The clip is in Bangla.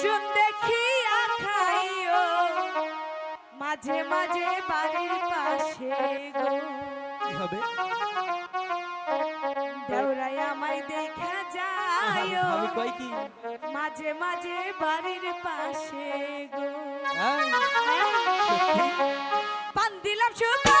চুন দেখিয়া খাইও মাঝে মাঝে বাড়ির পাশে গো। হবে? আমায় দেখা যায় কই কি? মাঝে মাঝে বাড়ির পাশে গো। হ্যাঁ। পান দিলাম শুধু